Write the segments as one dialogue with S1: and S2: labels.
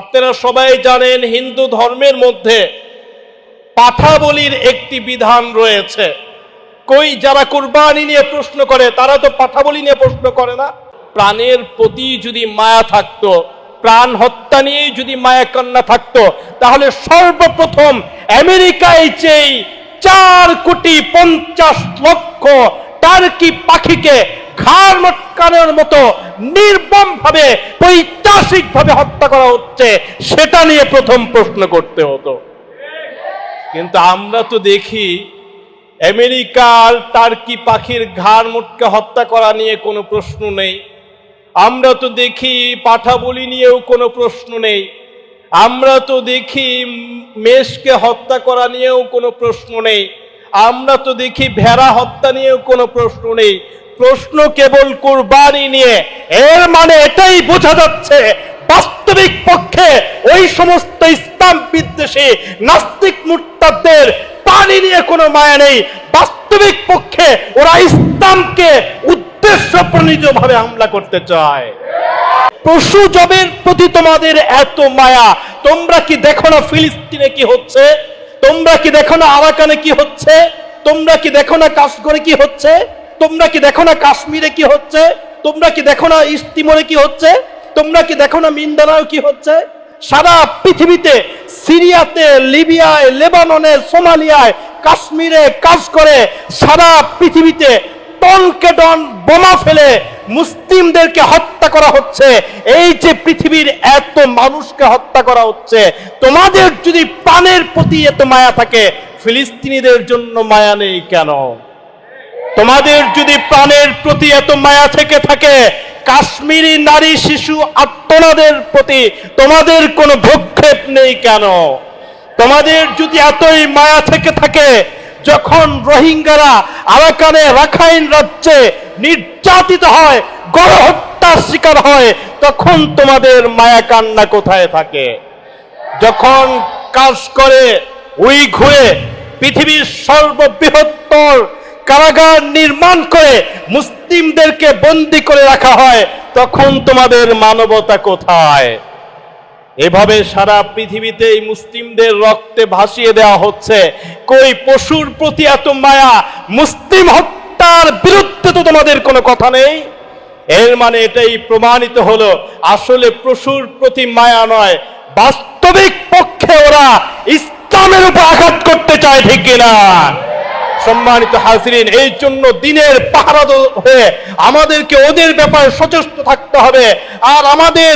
S1: আপনারা সবাই জানেন হিন্দু ধর্মের মধ্যে পাঠা বলির একটি বিধান রয়েছে। কই যারা কুরবানি নিয়ে প্রশ্ন করে, তারা তো পাঠা বলি নিয়ে প্রশ্ন করে না। প্রাণের প্রতি যদি মায়া থাকতো, প্রাণ হত্যা নিয়েই যদি মায়া কান্না থাকতো, তাহলে সর্বপ্রথম আমেরিকায় চেয়ে চার কোটি পঞ্চাশ লক্ষ টার্কি পাখিকে মটকানোর মতো নির্মম ভাবে পৈতাসিক ভাবে হত্যা করা হচ্ছে, সেটা নিয়ে প্রথম প্রশ্ন করতে হতো। কিন্তু আমরা তো দেখি আমেরিকার টার্কি পাখির ঘাড় মুটকে হত্যা করা নিয়ে কোনো প্রশ্ন নেই। আমরা তো দেখি পাঠা বলি নিয়েও কোনো প্রশ্ন নেই। আমরা তো দেখি মেষকে হত্যা করা নিয়েও কোনো প্রশ্ন নেই। আমরা তো দেখি, ভেড়া হত্যা নিয়েও কোনো প্রশ্ন নেই। প্রশ্ন কেবল কুরবানি নিয়ে। এর মানে এটাই বোঝা যাচ্ছে বাস্তবিক পক্ষে ওই সমস্ত ইসলাম বিদ্বেষী নাস্তিক মুরতাদদের পানি নিয়ে কোনো মায়া নেই। বাস্তবিক পক্ষে ওরা ইসলামকে উদ্দেশ্য প্রণীত হামলা করতে চায়। পশু জবের প্রতি তোমাদের এত মায়া, তোমরা কি দেখো না ফিলিস্তিনে কি হচ্ছে? তোমরা কি দেখো না আরাকানে কি হচ্ছে? তোমরা কি দেখো না কাশগড়ে কি হচ্ছে? তোমরা কি দেখো না কাশ্মীরে কি হচ্ছে? তোমরা কি দেখো না ইস্তিমরে কি হচ্ছে? তোমরা কি দেখো না মিন্দানাও কি হচ্ছে? সারা পৃথিবীতে, সিরিয়াতে, লিবিয়ায়, লেবাননে, সোমালিয়ায় কাশ্মীরে কাজ করে সারা পৃথিবীতে টনকে টন বোমা ফেলে মুসলিমদেরকে হত্যা করা হচ্ছে। এই যে পৃথিবীর এত মানুষকে হত্যা করা হচ্ছে, তোমাদের যদি প্রাণের প্রতি এত মায়া থাকে, ফিলিস্তিনিদের জন্য মায়া নেই কেন? তোমাদের যদি প্রাণের প্রতি এত মায়া থেকে থাকে, কাশ্মীরি নারী শিশু আত্মনাদের প্রতি তোমাদের কোনো ভক্ষেপ নেই কেন? তোমাদের যদি এতই মায়া থেকে থাকে, যখন রোহিঙ্গারা আরাকানে রাখাইন রাজ্যে নির্যাতিত হয়, গণহত্যার শিকার হয়, তখন তোমাদের মায়া কান্না কোথায় থাকে? যখন কাজ করে, উই ঘুরে পৃথিবীর সর্ববৃহত্তর কারাগার নির্মাণ করে মুসলিমদেরকে বন্দি করে রাখা হয়, তখন তোমাদের মানবতা কোথায়? এভাবে সারা পৃথিবীতে মুসলিমদের রক্তে ভাসিয়ে দেওয়া হচ্ছে। কই পশুর প্রতি এত মায়া, মুসলিম হত্যার বিরুদ্ধে তো তোমাদের কোনো কথা নেই? এর মানে এটাই প্রমাণিত হলো, আসলে পশুর প্রতি মায়া নয়, বাস্তবিক পক্ষে ওরা ইসলামের উপর আঘাত করতে চায়, ঠিক কিনা? সম্মানিত হাজিরিন, এই জন্য দিনের পাহারা হয়ে আমাদেরকে ওদের ব্যাপারে সচেষ্ট থাকতে হবে। আর আমাদের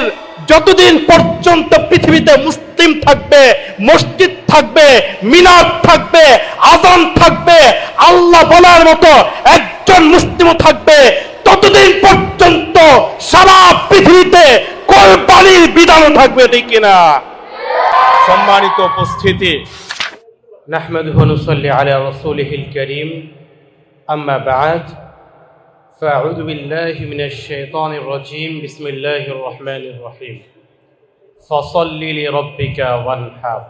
S1: যতদিন পর্যন্ত পৃথিবীতে মুসলিম থাকবে, মসজিদ থাকবে, মিনার থাকবে, আজান থাকবে, আল্লাহ বলার মতো একজন মুসলিমও থাকবে, ততদিন পর্যন্ত সারা পৃথিবীতে কোরবানির বিধানও থাকবে, ঠিক কিনা? সম্মানিত উপস্থিতি।
S2: نحمده ونصلي على رسوله الكريم أما بعد فأعوذ بالله من الشيطان الرجيم بسم الله الرحمن الرحيم فصل لربك وانحر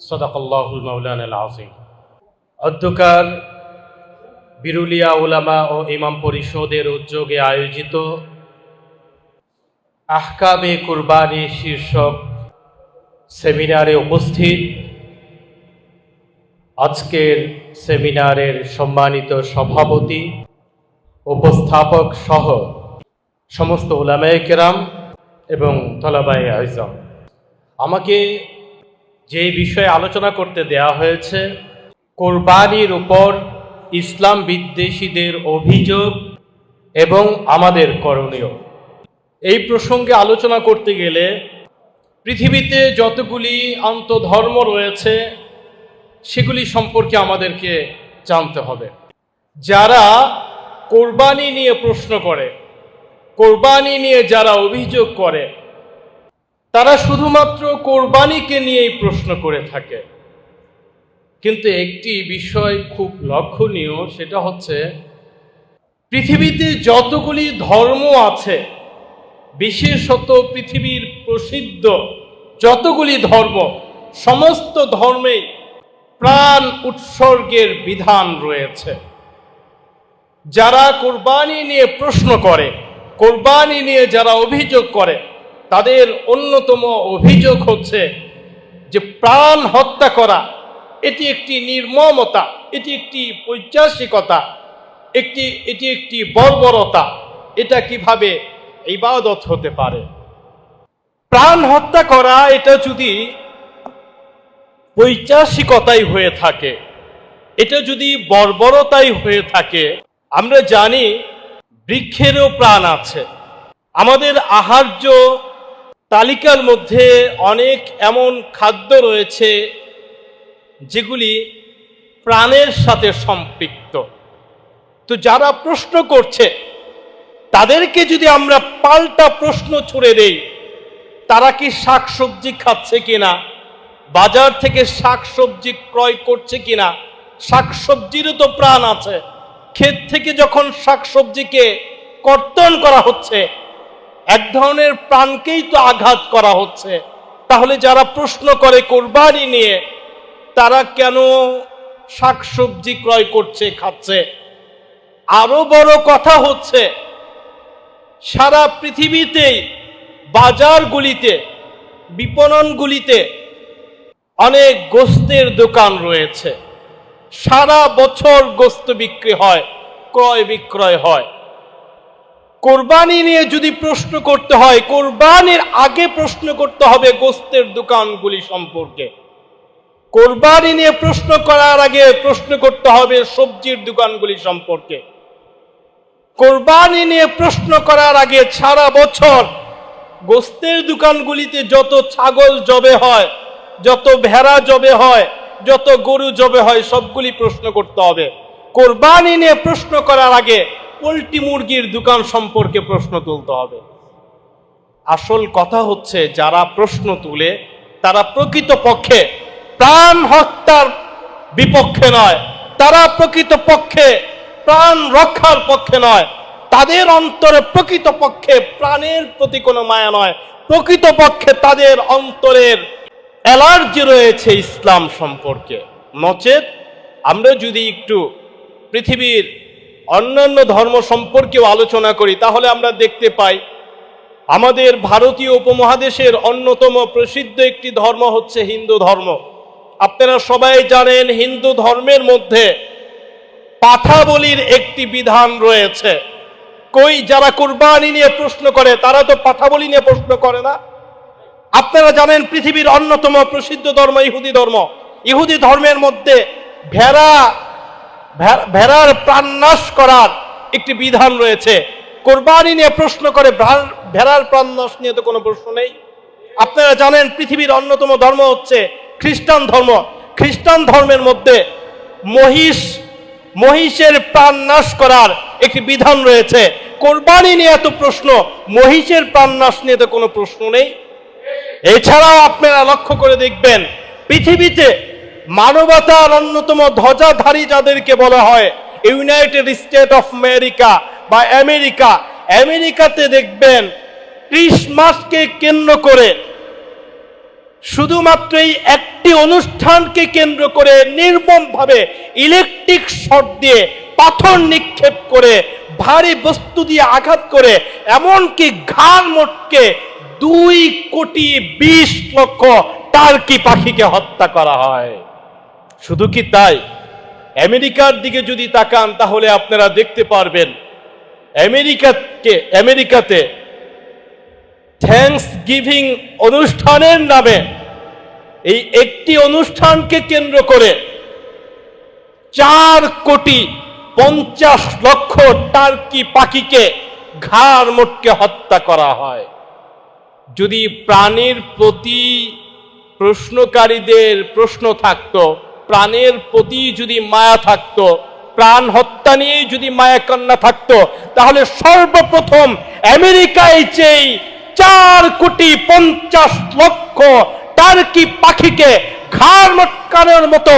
S2: صدق الله المولانا العظيم অধ্যকার বিরুলিয়া ওলামা ও ইমাম পরিষদের উদ্যোগে আয়োজিত আহকামে কুরবানি শীর্ষক সেমিনারে উপস্থিত আজকের সেমিনারের সম্মানিত সভাপতি, উপস্থাপক সহ সমস্ত ওলামায়ে কেরাম এবং তলাবাই আজম আমাকে যে বিষয়ে আলোচনা করতে দেয়া হয়েছে, কোরবানির উপর ইসলাম বিদ্বেষীদের অভিযোগ এবং আমাদের করণীয়। এই প্রসঙ্গে আলোচনা করতে গেলে পৃথিবীতে যতগুলি আন্তধর্ম রয়েছে সেগুলি সম্পর্কে আমাদেরকে জানতে হবে। যারা কোরবানি নিয়ে প্রশ্ন করে, কোরবানি নিয়ে যারা অভিযোগ করে, তারা শুধুমাত্র কোরবানিকে নিয়েই প্রশ্ন করে থাকে। কিন্তু একটি বিষয় খুব লক্ষণীয়, সেটা হচ্ছে পৃথিবীতে যতগুলি ধর্ম আছে, বিশেষত পৃথিবীর প্রসিদ্ধ যতগুলি ধর্ম, সমস্ত ধর্মেই প্রাণ উৎসর্গের বিধান রয়েছে। যারা কোরবানি নিয়ে প্রশ্ন করে, কোরবানি নিয়ে যারা অভিযোগ করে,
S1: তাদের অন্যতম অভিযোগ হচ্ছে যে প্রাণ হত্যা করা, এটি একটি নির্মমতা, এটি একটি পৈচাসিকতা, একটি, এটি একটি বর্বরতা, এটা কীভাবে ইবাদত হতে পারে? প্রাণ হত্যা করা, এটা যদি পৈচাসিকতাই হয়ে থাকে। এটা যদি বর্বরতাই হয়ে থাকে, আমরা জানি বৃক্ষেরও প্রাণ আছে। আমাদের আহার্য তালিকার মধ্যে অনেক এমন খাদ্য রয়েছে, যেগুলি প্রাণের সাথে সম্পৃক্ত। তো যারা প্রশ্ন করছে, তাদেরকে যদি আমরা পাল্টা প্রশ্ন ছুড়ে দেই, তারা কি শাকসবজি খাচ্ছে কিনা? বাজার থেকে শাকসবজি ক্রয় করছে কিনা? শাকসবজিরও তো প্রাণ আছে। ক্ষেত থেকে যখন শাকসবজিকে কর্তন করা হচ্ছে, এক ধরনের প্রাণকেই তো আঘাত করা হচ্ছে। তাহলে যারা প্রশ্ন করে কোরবানি নিয়ে, তারা কেন শাকসবজি ক্রয় করছে, খাচ্ছে? আরও বড় কথা হচ্ছে, সারা পৃথিবীতেই বাজারগুলিতে, বিপণনগুলিতে অনেক গোস্তের দোকান রয়েছে। সারা বছর গোস্ত বিক্রি হয়, ক্রয় বিক্রয় হয়। কোরবানি নিয়ে যদি প্রশ্ন করতে হয়, কোরবানির আগে প্রশ্ন করতে হবে গোস্তের দোকানগুলি সম্পর্কে। কোরবানি নিয়ে প্রশ্ন করার আগে প্রশ্ন করতে হবে সবজির দোকানগুলি সম্পর্কে। কোরবানি নিয়ে প্রশ্ন করার আগে সারা বছর গোস্তের দোকানগুলিতে যত ছাগল জবে হয় যত ভেড়া জবে হয়, যত গরু জবে হয়, সবগুলি প্রশ্ন করতে হবে। কোরবানি নিয়ে প্রশ্ন করার আগে পোলট্রি মুরগির দোকান সম্পর্কে প্রশ্ন তুলতে হবে। আসল কথা হচ্ছে, যারা প্রশ্ন তুলে, তারা প্রকৃত পক্ষে প্রাণ হত্যার বিপক্ষে নয়। তারা প্রকৃত পক্ষে প্রাণ রক্ষার পক্ষে নয়। তাদের অন্তরে প্রকৃত পক্ষে প্রাণের প্রতি কোনো মায়া নয়। প্রকৃত পক্ষে তাদের অন্তরের অ্যালার্জি রয়েছে ইসলাম সম্পর্কে। নচেত আমরা যদি একটু পৃথিবীর অন্যান্য ধর্ম সম্পর্কেও আলোচনা করি, তাহলে আমরা দেখতে পাই আমাদের ভারতীয় উপমহাদেশের অন্যতম প্রসিদ্ধ একটি ধর্ম হচ্ছে হিন্দু ধর্ম। আপনারা সবাই জানেন হিন্দু ধর্মের মধ্যে পাঠা বলির একটি বিধান রয়েছে। কই যারা কুরবানি নিয়ে প্রশ্ন করে, তারা তো পাঠা বলি নিয়ে প্রশ্ন করে না। আপনারা জানেন পৃথিবীর অন্যতম প্রসিদ্ধ ধর্ম ইহুদি ধর্ম। ইহুদি ধর্মের মধ্যে ভেড়া ভেড়ার প্রাণনাশ করার একটি বিধান রয়েছে। কোরবানি নিয়ে প্রশ্ন করে, ভেড়ার প্রাণনাশ নিয়ে তো কোনো প্রশ্ন নেই। আপনারা জানেন পৃথিবীর অন্যতম ধর্ম হচ্ছে খ্রিস্টান ধর্ম। খ্রিস্টান ধর্মের মধ্যে মহিষ, মহিষের প্রাণ নাশ করার একটি বিধান রয়েছে। কোরবানি নিয়ে এত প্রশ্ন, মহিষের প্রাণ নাশ নিয়ে তো কোনো প্রশ্ন নেই। এছাড়াও আপনারা লক্ষ্য করে দেখবেন, পৃথিবীতে মানবতার অন্যতম ধ্বজাধারী যাদেরকে বলা হয়, ইউনাইটেড স্টেট অফ আমেরিকা বা আমেরিকা। আমেরিকাতে দেখবেন ক্রিসমাসকে কেন্দ্র করে শুধুমাত্র এই একটি অনুষ্ঠানকে কেন্দ্র করে নির্মমভাবে ইলেকট্রিক শট দিয়ে পাথর নিক্ষেপ করে, ভারী বস্তু দিয়ে আঘাত করে, এমনকি ঘাড় মোটকে দুই কোটি বিশ লক্ষ টার্কি পাখিকে হত্যা করা হয়। শুধু কি তাই? আমেরিকার দিকে যদি তাকান, তাহলে আপনারা দেখতে পারবেন, আমেরিকাকে, আমেরিকাতে থ্যাঙ্কস গিভিং অনুষ্ঠানের নামে এই একটি অনুষ্ঠানকে কেন্দ্র করে চার কোটি পঞ্চাশ লক্ষ টার্কি পাখিকে ঘাড় মোটকে হত্যা করা হয়। যদি প্রাণের প্রতি প্রশ্নকারীদের প্রশ্ন থাকতো, প্রাণের প্রতি যদি মায়া থাকতো, প্রাণ হত্যা নিয়েই যদি মায়া কান্না থাকতো, তাহলে সর্বপ্রথম আমেরিকায় চেয়ে চার কোটি পঞ্চাশ লক্ষ টার্কি পাখিকে ঘাড় মটকানোর মতো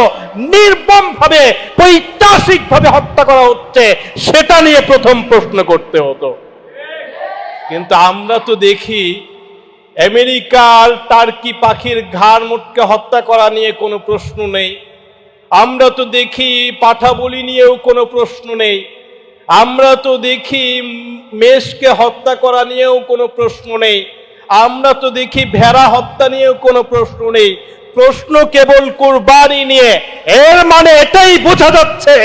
S1: নির্মম ভাবে পৈতাসিক ভাবে হত্যা করা হচ্ছে, সেটা নিয়ে প্রথম প্রশ্ন করতে হতো। কিন্তু আমরা তো দেখি আমেরিকার টার্কি পাখির ঘাড় মুটকে হত্যা করা নিয়ে কোনো প্রশ্ন নেই। আমরা তো দেখি পাঠা বলি নিয়েও কোনো প্রশ্ন নেই। আমরা তো দেখি মেষকে হত্যা করা নিয়েও কোনো প্রশ্ন নেই। আমরা তো দেখি ভেড়া হত্যা নিয়েও কোনো প্রশ্ন নেই। প্রশ্ন কেবল কোরবানি নিয়ে। এর মানে এটাই বোঝা যাচ্ছে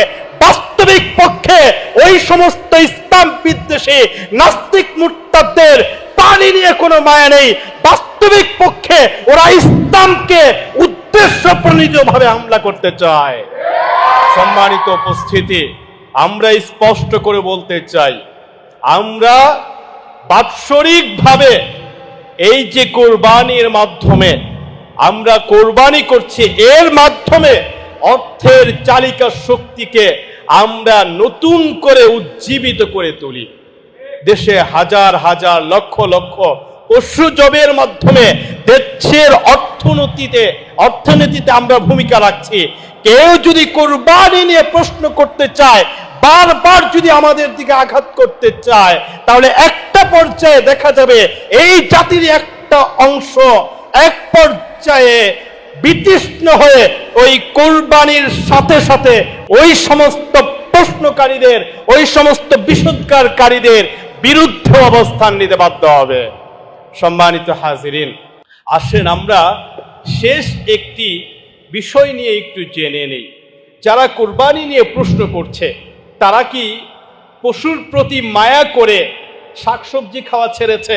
S1: বাস্তবিক পক্ষে ওই সমস্ত ইসলাম বিদ্বেষী নাস্তিক মুরতাদদের পানি নিয়ে কোনো মায়া নেই। বাস্তবিক পক্ষে ওরা ইসলামকে উদ্দেশ্য প্রণীত ভাবে হামলা করতে চায়। সম্মানিত উপস্থিতি, আমরা স্পষ্ট করে বলতে চাই, আমরা বাৎসরিকভাবে এই যে কোরবানির মাধ্যমে আমরা কোরবানি করছি, এর মাধ্যমে অর্থের চালিকা শক্তিকে আমরা নতুন করে উজ্জীবিত করে তুলি। দেশে হাজার হাজার লক্ষ লক্ষ পশু জবের মাধ্যমে দেশের অর্থনীতিতে অর্থনীতিতে আমরা ভূমিকা রাখছি। কেউ যদি কোরবানি নিয়ে প্রশ্ন করতে চায়, বারবার যদি আমাদের দিকে আঘাত করতে চায়, তাহলে একটা পর্যায়ে দেখা যাবে এই জাতির একটা অংশ এক পর্যায়ে বিতৃষ্ণ হয়ে ওই কোরবানির সাথে সাথে ওই সমস্ত প্রশ্নকারীদের, ওই সমস্ত বিশুদ্ধারকারীদের বিরুদ্ধে অবস্থান নিতে বাধ্য হবে। সম্মানিত হাজিরিন, আসেন আমরা শেষ একটি বিষয় নিয়ে একটু জেনে নেই। যারা কোরবানি নিয়ে প্রশ্ন করছে, তারা কি পশুর প্রতি মায়া করে শাকসবজি খাওয়া ছেড়েছে,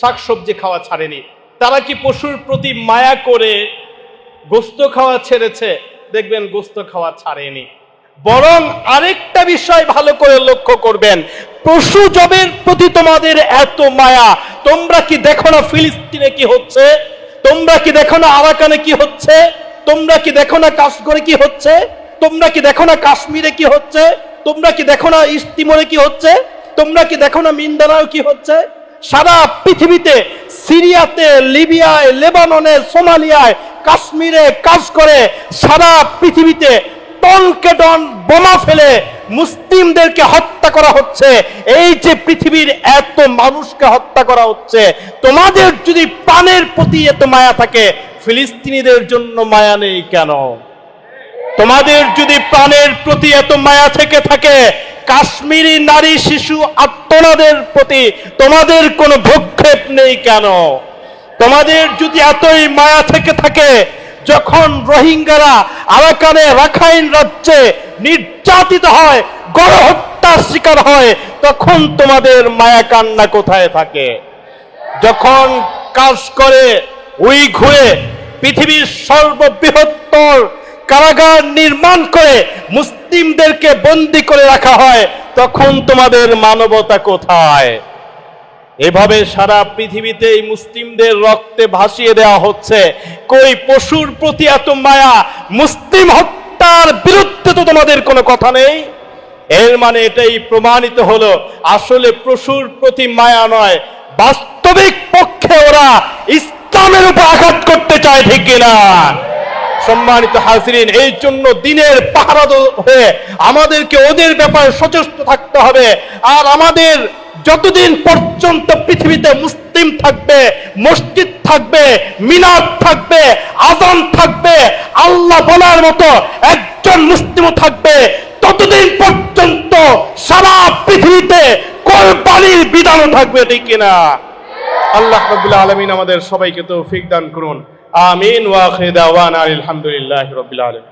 S1: শাকসবজি খাওয়া ছাড়েনি? তারা কি পশুর প্রতি মায়া করে গোস্ত খাওয়া ছেড়েছে, দেখবেন গোস্ত খাওয়া ছাড়েনি। বরং আরেকটা বিষয় ভালো করে লক্ষ্য করবেন। পশু জবের প্রতি তোমাদের এত মায়া। তোমরা কি দেখো না ফিলিস্তিনে কি হচ্ছে? তোমরা কি দেখো না আরাকানে কি হচ্ছে? তোমরা কি দেখো না কাশগড়ে কি হচ্ছে? তোমরা কি দেখো না কাশ্মীরে কি হচ্ছে? তোমরা কি দেখো না ইস্তিমরে কি হচ্ছে? তোমরা কি দেখো না মিন্দানাও কি হচ্ছে? সারা পৃথিবীতে, সিরিয়াতে, লিবিয়ায়, লেবাননে, সোমালিয়ায় কাশ্মীরে কাজ করে সারা পৃথিবীতে টনকে টন বোমা ফেলে মুসলিমদেরকে হত্যা করা হচ্ছে। এই যে পৃথিবীর এত মানুষকে হত্যা করা হচ্ছে, তোমাদের যদি প্রাণের প্রতি এত মায়া থাকে, ফিলিস্তিনিদের জন্য মায়া নেই কেন? তোমাদের যদি প্রাণের প্রতি এত মায়া থেকে থাকে, কাশ্মীরি নারী শিশু আত্মনাদের প্রতি তোমাদের কোনো ভক্ষেপ নেই কেন? তোমাদের যদি এতই মায়া থেকে থাকে যখন রোহিঙ্গারা আরাকানে রাখাইন রাজ্যে নির্যাতিত হয়, গণহত্যার শিকার হয়, তখন তোমাদের মায়া কান্না কোথায় থাকে? যখন কাজ করে উই ঘুরে পৃথিবীর সর্ববৃহত্তর কারাগার নির্মাণ করে মুসলিমদেরকে বন্দি করে রাখা হয়, তখন তোমাদের মানবতা কোথায়? এভাবে সারা পৃথিবীতে এই মুসলিমদের রক্তে ভাসিয়ে দেওয়া হচ্ছে। কই পশুর প্রতি এত মায়া? মুসলিম হত্যার বিরুদ্ধে তো তোমাদের কোনো কথা নেই? এর মানে এটাই প্রমাণিত হলো, আসলে পশুর প্রতি মায়া নয়, বাস্তবিক পক্ষে ওরা ইসলামের উপর আঘাত করতে চায় ঠিক কিনা? সম্মানিত হাজিরিন, এই জন্য দিনের পাহারা হয়ে আমাদেরকে ওদের ব্যাপারে সচেষ্ট থাকতে হবে। আর আমাদের যতদিন পর্যন্ত পৃথিবীতে মুসলিম থাকবে, মসজিদ থাকবে, মিনার থাকবে, আজান থাকবে, আল্লাহ বলার মতো একজন মুসলিমও থাকবে, ততদিন পর্যন্ত সারা পৃথিবীতে কোরবানির বিধানও থাকবে, ঠিক কিনা? আল্লাহ রাব্বুল আলমিন আমাদের সবাইকে তৌফিক দান করুন। আমিন ওয়া আখির দাওয়ানা আলহামদুলিল্লাহি রাব্বিল আলামিন।